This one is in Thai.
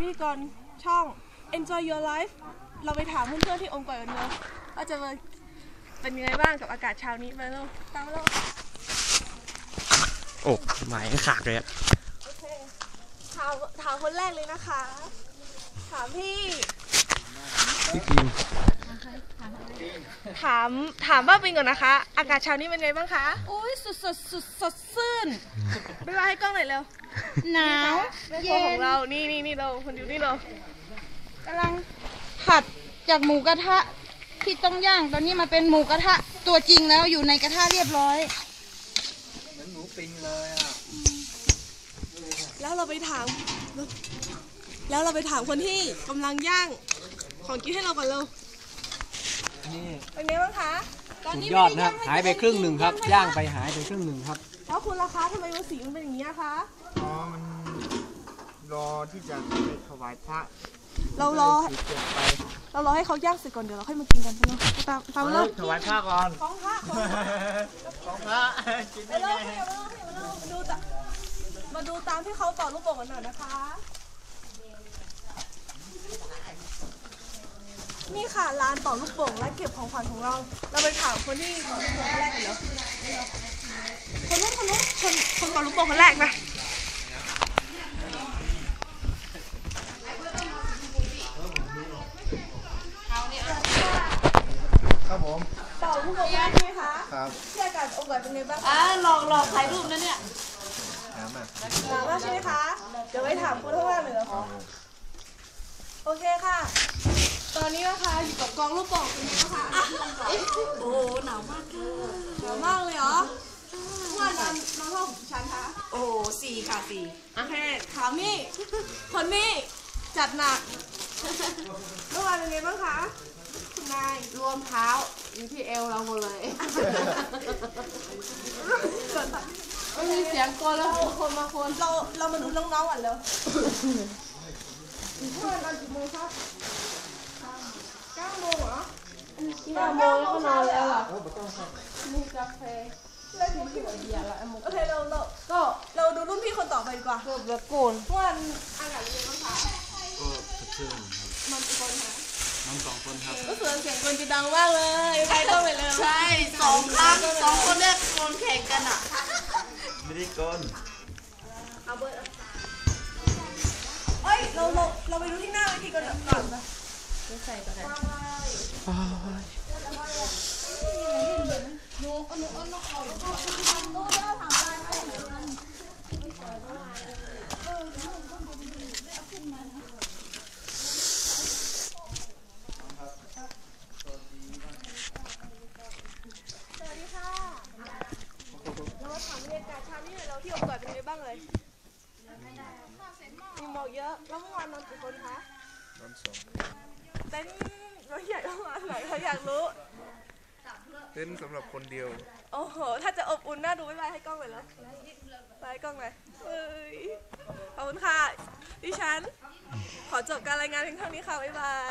พิธีกรช่อง Enjoy Your Life เราไปถามเพื่อนๆที่องค์กรกันเลยว่าจะมาเป็นยังไงบ้างกับอากาศเช้านี้มาแล้วตามมาแล้วโอ้หมายขาดเลยอะโอเคถามถามคนแรกเลยนะคะ ถามพี่ พี่พิมพ์ถามถามว่าเป็นก่อนนะคะ อากาศเช้านี้เป็นไงบ้างคะ อุ้ยสุดสดสุดสดชื่ นไปไล่ให้กล้องหน่อยเร็วหนาวแม่ครัเย็วขอนงเรานี่นี่นี่เราคนอยู่นี่เรากำลังผัดจากหมูกระทะที่ต้องย่างตอนนี้มาเป็นหมูกระทะตัวจริงแล้วอยู่ในกระทะเรียบร้อยแล้วเราไปถาม แล้วเราไปถามคนที่กำลังย่างของกินให้เราก่อนเร็วนี่เป็นไงบ้างคะ ตอนสุดนี้ยอดม่นะครับให้หายไปครึ่งหนึ่งครับ ย่างไปหายไปครึ่งหนึ่งครับ แล้วคุณล่ะคะทำไมมันสีมันเป็นอย่างนี้อะคะ อ๋อมันรอที่จะไปถวายพระเรารอ สีเปลี่ยนไปเรารอให้เขาย่างเสร็จก่อนเดี๋ยวเราค่อยมากินกันไปเร็วตามตามมาเร็วถวายพระก่อน ของพระของพระของพระกินไปได้เร็ไงวไปเร็วไปเร็วมาดูตามาดูตามที่เขาต่อลูกโป่งกันหน่อยนะคะ นี่ค่ะร้านต่อลูกโป่งและเก็บของขวัญของเรา เราไปถามคนที่ต่อลูกโป่งคนแรกกันเนาะ คนนู้นคนนู้นคนคนต่อลูกโป่งคนแรกนะครับผมต่อลูกโป่งแรกใช่ไหมคะครับที่อากาศองค์กรเป็นไงบ้างคะอ่าหลอกหลอกถ่ายรูปนะเนี่ยถามอะถามว่าใช่ไหมคะเดี๋ยวไปถามคนข้างล่างเลยเหรอคะโอเคค่ะ ตอนนี้นะคะอยู่กับกองลูกโป่งเป็นไงบ้างคะโอ้หนาวมากค่ะหนาวมากเลยเหรอเมื่อ วานนอนนอนห้องกี่ชั้นคะโอ้สี่ค่ะสี่โอเคถามนี่ คนนี้จัดหนัก เมื่อวานเป็นไงบ้างคะคุณนายรวมเท้าอยู่ที่เอวเราหมดเลยเกิดแบบไม่มีเสียงกลัวแล้วคนมาคนเราเรามาดูน้องๆก่อนเร็วเมื่อวานนอนกี่โมงคะเก้าโมงเหรอเก้าโมงแล้วก็นอนแล้วอะมีกาแฟ เล่นถึงกี่โมงเย็นละโอเคเราเราก็เราดูรุ่นพี่คนต่อไปดีกว่าเกือบจะโกนเมื่อวานอากาศเป็นไงบ้างคะก็สดชื่นมันกี่คนคะน้องสองคนครับก็เสียงเสียงคนจะดังมากเลยไปก็ไปเลยใช่สองครั้งสองคนเนี่ยโกนแข่งกันอะไม่ได้กนเอาเบอร์เอ้ยเราเราเราไปดูที่หน้าเวทีก่อนก่อนนะใส่ก็ได้สวัสดีค่ะเรามาถามบรรยากาศเช้านี้หน่อ ยเราที่องค์กรเป็นไงบ้างเลยมีหมอกเยอะแล้วเมื่อวานนอนกี่คนคะนอนสองเต้นเราอยากประมาไหนเขาอยากรู้ เต้นสำหรับคนเดียว โอ้โห ถ้าจะอบอุ่นน่าดูไม่ไให้กล้องเลยแล้วไปให้กล้องเลยเฮ้ยขอบคุณค่ะ ดิฉัน ขอจบการรายงานเพียงเท่านี้ค่ะ บ๊ายบาย